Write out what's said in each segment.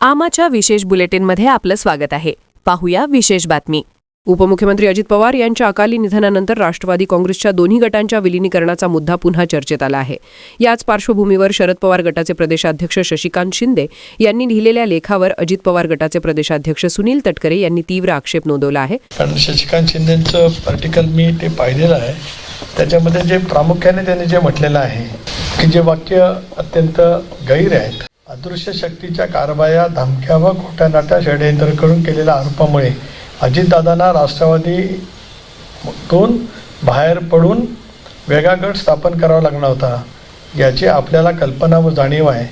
आमाच्या विशेष बुलेटिनमध्ये आपलं स्वागत आहे. पाहूया विशेष बातमी. उपमुख्यमंत्री अजित पवार यांच्या अकाली निधनानंतर राष्ट्रवादी काँग्रेसच्या दोन्ही गटांच्या विलिनीकरणाचा मुद्दा पुन्हा चर्चेत आला आहे. याच पार्श्वभूमीवर शरद पवार गटाचे प्रदेशाध्यक्ष शशिकांत शिंदे यांनी लिहिलेल्या लेखावर अजित पवार गटाचे प्रदेशाध्यक्ष सुनील तटकरे यांनी तीव्र आक्षेप नोंदवला आहे. कारण शशिकांत शिंदेचं आर्टिकल मी ते पाहिलेलं आहे. त्याच्यामध्ये जे प्रामुख्याने त्यांनी जे म्हटलेलं आहे की जे वाक्य अत्यंत गैर आहेत अदृश्य शक्तीच्या कारवाया धमक्या व खोट्या नाट्या षडयंत्र केलेल्या आरोपामुळे अजितदादांना राष्ट्रवादीतून बाहेर पडून वेगळा गट स्थापन करावा लागणार होता. याची आपल्याला कल्पना व जाणीव आहे.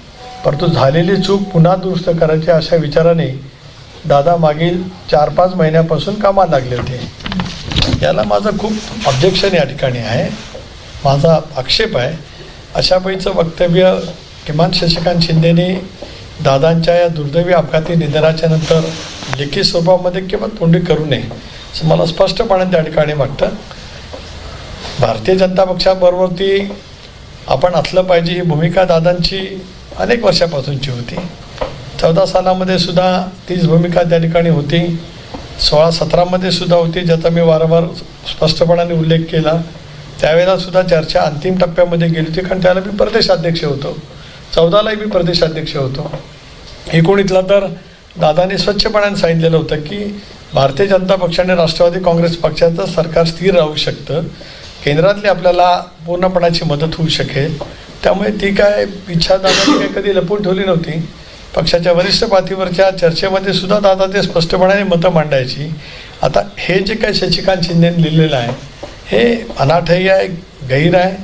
परंतु झालेली चूक पुन्हा दुरुस्त करायची अशा विचाराने दादा मागील चार पाच महिन्यापासून कामाला लागले होते. याला माझं खूप ऑब्जेक्शन या ठिकाणी आहे. माझा आक्षेप आहे. अशा पैचं वक्तव्य किमान शशिकांत शिंदेने दादांच्या या दुर्दैवी अपघाती निधनाच्या नंतर लेखी स्वरूपामध्ये किंवा तोंडी करू नये असं मला स्पष्टपणे त्या ठिकाणी वाटतं. भारतीय जनता पक्षाबरोबर ती आपण असलं पाहिजे ही भूमिका दादांची अनेक वर्षापासूनची होती. चौदा सालामध्ये सुद्धा तीच भूमिका त्या ठिकाणी होती. सोळा सतरामध्ये सुद्धा होती ज्याचा मी वारंवार स्पष्टपणाने उल्लेख केला. त्यावेळेला सुद्धा चर्चा अंतिम टप्प्यामध्ये गेली होती कारण त्याला मी प्रदेशाध्यक्ष होतो. चौदालाही मी प्रदेशाध्यक्ष होतो. एकोणीतला तर दादाने स्वच्छपणाने सांगितलेलं होतं की भारतीय जनता पक्षाने राष्ट्रवादी काँग्रेस पक्षाचं सरकार स्थिर राहू शकतं. केंद्रातली आपल्याला पूर्णपणाची मदत होऊ शकेल. त्यामुळे ती काय इच्छा दादाने काही कधी लपून ठेवली नव्हती. पक्षाच्या वरिष्ठ पातळीवरच्या चर्चेमध्ये सुद्धा दादा ते स्पष्टपणाने मतं मांडायची. आता हे जे काही शशिकांत शिंदेने लिहिलेलं आहे हे अनाठही आहे गैर आहे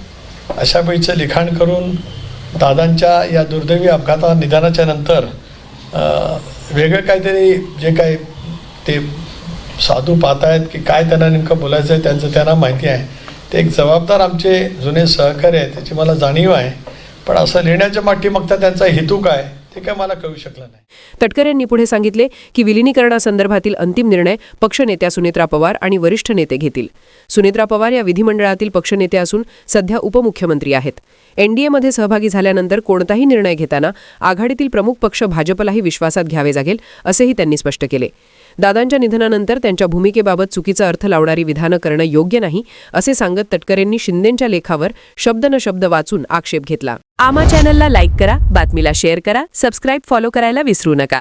अशा पैचं लिखाण करून दादांच्या या दुर्दैवी अपघाता निदानाच्या नंतर वेगळं काहीतरी जे काय ते साधू पाहत आहेत की काय त्यांना नेमकं बोलायचं आहे त्यांचं त्यांना माहिती आहे. ते एक जबाबदार आमचे जुने सहकारी आहेत त्याची मला जाणीव आहे. पण असं लिहिण्याच्या मागता त्यांचा हेतू काय? ते काय मला कळू शकलं नाही. तटकरे यांनी पुढे सांगितले की विलिनीकरणासंदर्भातील अंतिम निर्णय पक्षनेत्या सुनेत्रा पवार आणि वरिष्ठ नेते घेतील. सुनेत्रा पवार या विधिमंडळातील पक्षनेते असून सध्या उपमुख्यमंत्री आहेत. एनडीएमध्ये सहभागी झाल्यानंतर कोणताही निर्णय घेताना आघाडीतील प्रमुख पक्ष भाजपलाही विश्वासात घ्यावे लागेल असेही त्यांनी स्पष्ट केले. दादांच्या निधनानंतर त्यांच्या भूमिकेबाबत चुकीचा अर्थ लावणारी विधानं करणं योग्य नाही असे सांगत तटकरेंनी शिंदेंच्या लेखावर शब्द न शब्द वाचून आक्षेप घेतला. आमा चॅनलला लाईक करा बातमीला शेअर करा सबस्क्राईब फॉलो करायला विसरू नका.